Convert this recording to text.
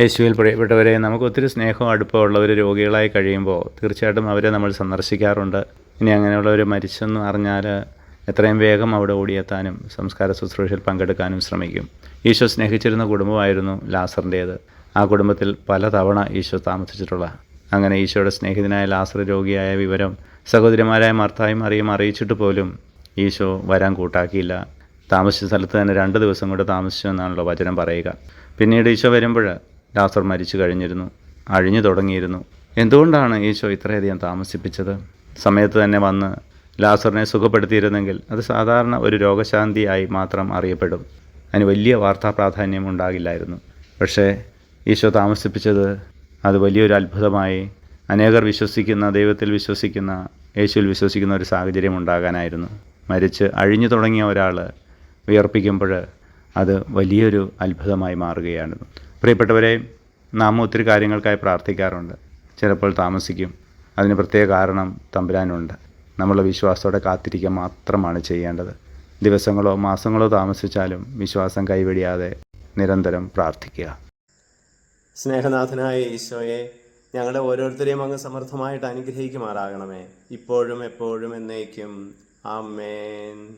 യേശുവിൽ പ്രിയപ്പെട്ടവരെ നമുക്ക് ഒത്തിരി സ്നേഹവും അടുപ്പമുള്ളവർ രോഗികളായി കഴിയുമ്പോൾ തീർച്ചയായിട്ടും അവരെ നമ്മൾ സന്ദർശിക്കാറുണ്ട്. ഇനി അങ്ങനെയുള്ളവർ മരിച്ചെന്ന് അറിഞ്ഞാൽ എത്രയും വേഗം അവിടെ ഓടിയെത്താനും സംസ്കാര ശുശ്രൂഷയിൽ പങ്കെടുക്കാനും ശ്രമിക്കും. ഈശോ സ്നേഹിച്ചിരുന്ന കുടുംബമായിരുന്നു ലാസറിന്റേത്. ആ കുടുംബത്തിൽ പലതവണ ഈശോ താമസിച്ചിട്ടുള്ള അങ്ങനെ ഈശോയുടെ സ്നേഹിതനായ ലാസർ രോഗിയായ വിവരം സഹോദരിമാരായ മർത്തായും അറിയും അറിയിച്ചിട്ട് പോലും ഈശോ വരാൻ കൂട്ടാക്കിയില്ല. താമസിച്ച സ്ഥലത്ത് തന്നെ രണ്ട് ദിവസം കൂടെ താമസിച്ചു എന്നാണല്ലോ വചനം പറയുക. പിന്നീട് ഈശോ വരുമ്പോൾ ലാസർ മരിച്ചു കഴിഞ്ഞിരുന്നു അഴിഞ്ഞു തുടങ്ങിയിരുന്നു. എന്തുകൊണ്ടാണ് ഈശോ ഇത്രയധികം താമസിപ്പിച്ചത്? സമയത്ത് തന്നെ വന്ന് ലാസറിനെ സുഖപ്പെടുത്തിയിരുന്നെങ്കിൽ അത് സാധാരണ ഒരു രോഗശാന്തിയായി മാത്രം അറിയപ്പെടും. അതിന് വലിയ വാർത്താ പ്രാധാന്യം ഉണ്ടാകില്ലായിരുന്നു. പക്ഷേ ഈശോ താമസിപ്പിച്ചത് അത് വലിയൊരു അത്ഭുതമായി അനേകർ വിശ്വസിക്കുന്ന ദൈവത്തിൽ വിശ്വസിക്കുന്ന യേശുവിൽ വിശ്വസിക്കുന്ന ഒരു സാഹചര്യം ഉണ്ടാകാനായിരുന്നു. മരിച്ച് അഴിഞ്ഞു തുടങ്ങിയ ഒരാൾ വിയർപ്പിക്കുമ്പോൾ അത് വലിയൊരു അത്ഭുതമായി മാറുകയാണ്. പ്രിയപ്പെട്ടവരെ നാം ഒത്തിരി കാര്യങ്ങൾക്കായി പ്രാർത്ഥിക്കാറുണ്ട്. ചിലപ്പോൾ താമസിക്കും. അതിന് പ്രത്യേക കാരണം തമ്പുരാനുണ്ട്. നമ്മൾ വിശ്വാസത്തോടെ കാത്തിരിക്കുക മാത്രമാണ് ചെയ്യേണ്ടത്. ദിവസങ്ങളോ മാസങ്ങളോ താമസിച്ചാലും വിശ്വാസം കൈവെടിയാതെ നിരന്തരം പ്രാർത്ഥിക്കുക. സ്നേഹനാഥനായ ഈശോയെ ഞങ്ങളുടെ ഓരോരുത്തരെയും അങ്ങ് സമർത്ഥമായിട്ട് അനുഗ്രഹിക്കുമാറാകണമേ. ഇപ്പോഴും എപ്പോഴും എന്നേക്കും. ആമേൻ.